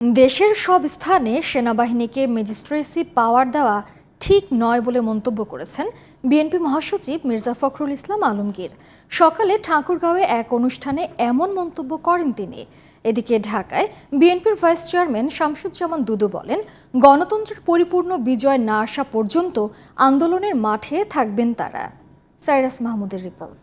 দেশের সব স্থানে সেনাবাহিনীকে ম্যাজিস্ট্রেসি পাওয়ার দেওয়া ঠিক নয় বলে মন্তব্য করেছেন বিএনপি মহাসচিব মির্জা ফখরুল ইসলাম আলমগীর। সকালে ঠাকুরগাঁওয়ে এক অনুষ্ঠানে এমন মন্তব্য করেন তিনি। এদিকে ঢাকায় বিএনপির ভাইস চেয়ারম্যান শামসুজ্জামান দুদু বলেন, গণতন্ত্রের পরিপূর্ণ বিজয় না আসা পর্যন্ত আন্দোলনের মাঠে থাকবেন তারা। সাইরাস মাহমুদের রিপোর্ট।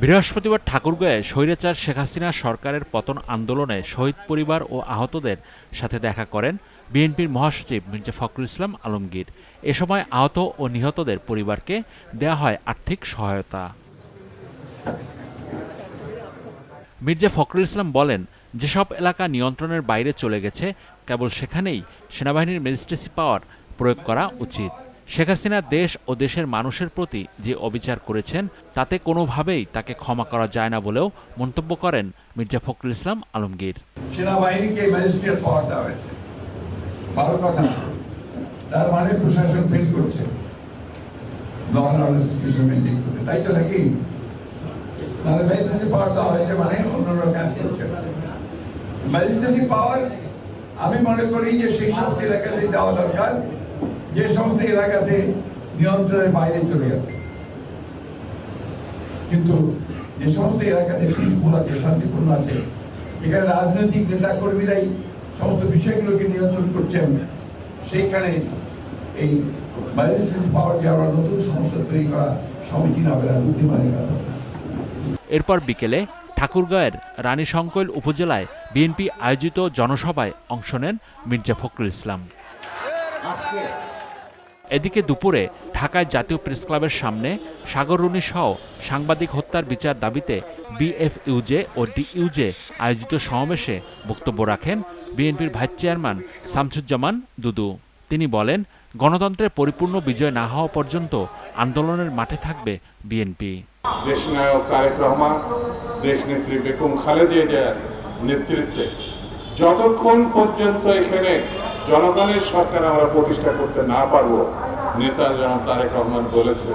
বৃহস্পতিবার ঠাকুরগাঁয়ে স্বৈরাচার শেখ হাসিনা সরকারের পতন আন্দোলনে শহীদ পরিবার ও আহতদের সাথে দেখা করেন বিএনপির মহাসচিব মির্জা ফখরুল ইসলাম আলমগীর। এ সময় আহত ও নিহতদের পরিবারকে দেয়া হয় আর্থিক সহায়তা। মির্জা ফখরুল ইসলাম বলেন, যেসব এলাকা নিয়ন্ত্রণের বাইরে চলে গেছে, কেবল সেখানেই সেনাবাহিনীর ম্যাজিস্ট্রেসি পাওয়ার প্রয়োগ করা উচিত। শেখ হাসিনা দেশ ও দেশের মানুষের প্রতি যে অবিচার করেছেন, তাতে কোনোভাবেই তাকে ক্ষমা করা যায় না বলেও মন্তব্য করেন মির্জা ফখরুল ইসলাম আলমগীর। সেনাবাহিনীকে ম্যাজিস্ট্রেট পাওয়ার দেওয়া হয়েছে। ভালো কথা। তার মানে প্রশাসন ফেল করছে। তাই তো নাকি? তাহলে পাওয়ার দেওয়া হয়েছে মানে কাজ করছে পাওয়ার, আমি মনে করি যে সেই সমস্ত এলাকাতে দেওয়া দরকার। যে সমস্ত এলাকাতে নিয়ন্ত্রণের বাইরে চলে গেছে। কিন্তু যে সমস্ত এলাকাতে পিসফুল আছে শান্তিপূর্ণ আছে এখানে রাজনৈতিক নেতা কর্মীরাই সমস্ত বিষয়গুলোকে নিয়ন্ত্রণ করছেন সেইখানে এই ম্যাজিস্ট্রেট পাওয়ার যে আবার নতুন সমস্যা তৈরি করা সমীচীন হবে না বুদ্ধিমানের কথা। এরপর বিকেলে ঠাকুরগাঁয়ের রানী সংকৈল উপজেলায় বিএনপি আয়োজিত জনসভায় অংশ নেন মির্জা ফখরুল ইসলাম। এদিকে দুপুরে ঢাকায় জাতীয় প্রেস ক্লাবের সামনে সাগররুনি সহ সাংবাদিক হত্যার বিচার দাবিতে বিএফইউজে ও ডিইউজে আয়োজিত সমাবেশে বক্তব্য রাখেন বিএনপির ভাইস চেয়ারম্যান শামসুজ্জামান দুদু। তিনি বলেন গণতন্ত্রের পরিপূর্ণ বিজয় না হওয়া পর্যন্ত আন্দোলনের মাঠে থাকবে বিএনপি। দেশনায়ক তারেক রহমান বেগম নেতৃত্বে যতক্ষণ পর্যন্ত এখানে জনগণের সরকার আমরা প্রতিষ্ঠা করতে না পারব নেতা যেন তারেক রহমান বলেছে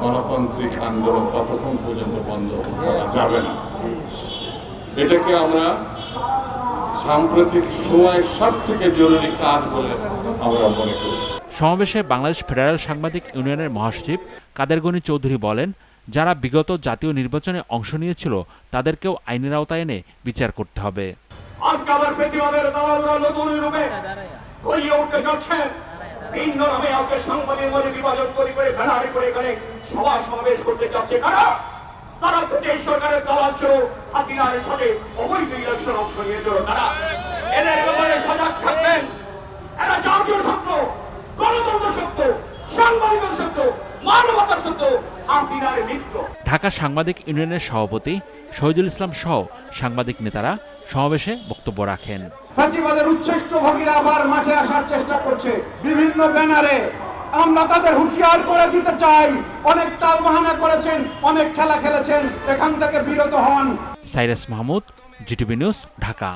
গণতান্ত্রিক আন্দোলন ততক্ষণ পর্যন্ত বন্ধ করা যাবে না। এটাকে আমরা সাম্প্রতিক সময়ের সব থেকে জরুরি কাজ বলে আমরা মনে করি। সমাবেশে বাংলাদেশ ফেডারেল সাংবাদিক ইউনিয়নের মহাসচিব কাদের গনি চৌধুরী বলেন যারা বিগত জাতীয় নির্বাচনে অংশ নিয়েছিল তাদেরকেও আইনের আওতায় এনে বিচার করতে হবে। আজকে আবার নতুন রূপে উঠতে ভিন্ন নামে আজকে সাংবাদিক মাঝে বিভাজন করে করে এখানে সভা সমাবেশ করতে সরকারের ছিল হাসিনার সাথে অবৈধ ইলেকশন অংশ নিয়েছিল তারা এদের ব্যাপারে সজাগ থাকবেন। এরা জাতীয় গণতন্ত্র মানবতার হাসিনার মিত্র। ঢাকা সাংবাদিক ইউনিয়নের সভাপতি শহীদুল ইসলাম সহ সাংবাদিক নেতারা সমাবেশে বক্তব্য রাখেন। ফাঁসিবাদের উচ্ছেষ্ট ভোগীরা আবার মাঠে আসার চেষ্টা করছে বিভিন্ন ব্যানারে। আমরা তাদের হুঁশিয়ার করে দিতে চাই। অনেক তাল বাহানা করেছেন, অনেক খেলা খেলেছেন, এখান থেকে বিরত হন। Sairas Mahmud, GTV news, Dhaka.